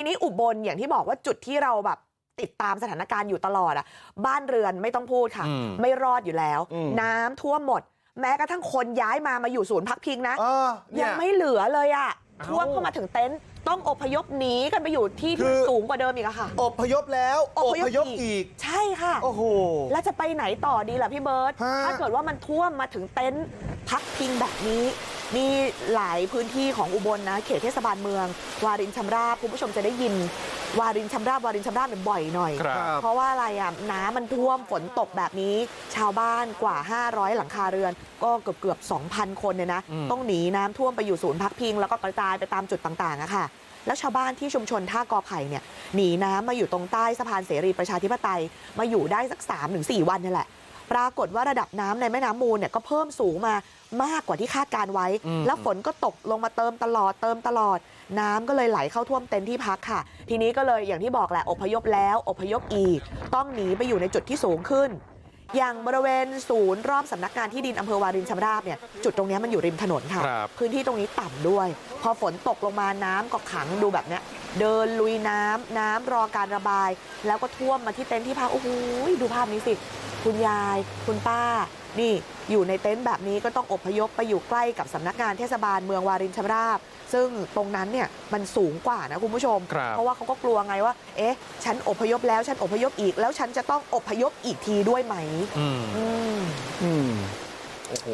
ทีนี้อุบลอย่างที่บอกว่าจุดที่เราแบบติดตามสถานการณ์อยู่ตลอดอะบ้านเรือนไม่ต้องพูดค่ะอืมไม่รอดอยู่แล้วอืมน้ำท่วมหมดแม้กระทั่งคนย้ายมามาอยู่ศูนย์พักพิงนะเออเนี่ยัยงไม่เหลือเลยอะเอ้าท่วมเข้ามาถึงเต็นท์ต้องอพยพหนีกันไปอยู่ที่ที่คือสูงกว่าเดิมอีกอะค่ะอพยพแล้วออพยพพยพอีกอีกใช่ค่ะโอ้โหแล้วจะไปไหนต่อดีล่ะพี่เบิร์ตฮะถ้าเกิดว่ามันท่วมมาถึงเต็นท์พักพิงแบบนี้ นี่หลายพื้นที่ของอุบลนะ เขตเทศบาลเมือง วารินชำราบคุณผู้ชมจะได้ยิน วารินชำราบวารินชำราบเนี่ยบ่อยหน่อย ครับ เพราะว่าอะไรอะน้ำมันท่วมฝนตกแบบนี้ ชาวบ้านกว่า 500 หลังคาเรือน ก็เกือบเกือบ2,000 คนเนี่ยนะ อืม ต้องหนีน้ำท่วมไปอยู่ศูนย์พักพิง แล้วก็กระจายไปตามจุดต่างๆอะค่ะ แล้วชาวบ้านที่ชุมชนท่ากอไผ่เนี่ยหนีน้ำมาอยู่ตรงใต้สะพานเสรีประชาธิปไตยมาอยู่ได้สัก3-4วันนี่แหละ ปรากฏว่าระดับน้ำในแม่น้ำมูลเนี่ยก็เพิ่มสูงมามากกว่าที่คาดการไว้อืมแล้วฝนก็ตกลงมาเติมตลอดเติมตลอด น้ำก็เลยไหลเข้าท่วมเต็นท์ที่พักค่ะ ทีนี้ก็เลยอย่างที่บอกแหละอพยพแล้วอพยพอีก ต้องหนีไปอยู่ในจุดที่สูงขึ้น อย่างบริเวณศูนย์รอบสำนักงานที่ดินอำเภอวารินชำราบเนี่ยจุดตรงเนี้ยมันอยู่ริมถนนค่ะครับพื้นที่ตรงนี้ต่ำด้วย พอฝนตกลงมาน้ำก็ขังดูแบบเนี้ยเดินลุยน้ำน้ำรอการระบาย แล้วก็ท่วมมาที่เต็นท์ที่พักโอ้โหดูภาพนี้สิคุณยายคุณป้านี่อยู่ในเต็นท์แบบนี้ก็ต้องอพยพไปอยู่ใกล้กับสำนักงานเทศบาลเมืองวารินชำราบ ซึ่งตรงนั้นเนี่ยมันสูงกว่านะคุณผู้ชมครับเพราะว่าเขาก็กลัวไงว่า เอ๊ะ ฉันอพยพแล้วฉันอพยพอีก แล้วฉันจะต้องอพยพอีกทีด้วยไหม อืมอืมอืมโอ้โห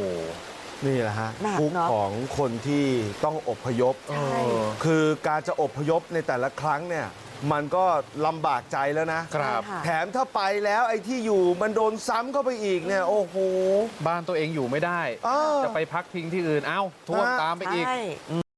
นี่แหละฮะหนักทุกข์เนอะของคนที่ต้องอพยพใช่เออคือการจะอพยพในแต่ละครั้งเนี่ย มันก็ลำบากใจแล้วนะครับใช่ค่ะแถมถ้าไปแล้วไอ้ที่อยู่มันโดนซ้ำเข้าไปอีกเนี่ย โอ้โห บ้านตัวเองอยู่ไม่ได้ เออ จะไปพักพิงที่อื่นเอ้าท่วมฮะตามไปอีก ใช่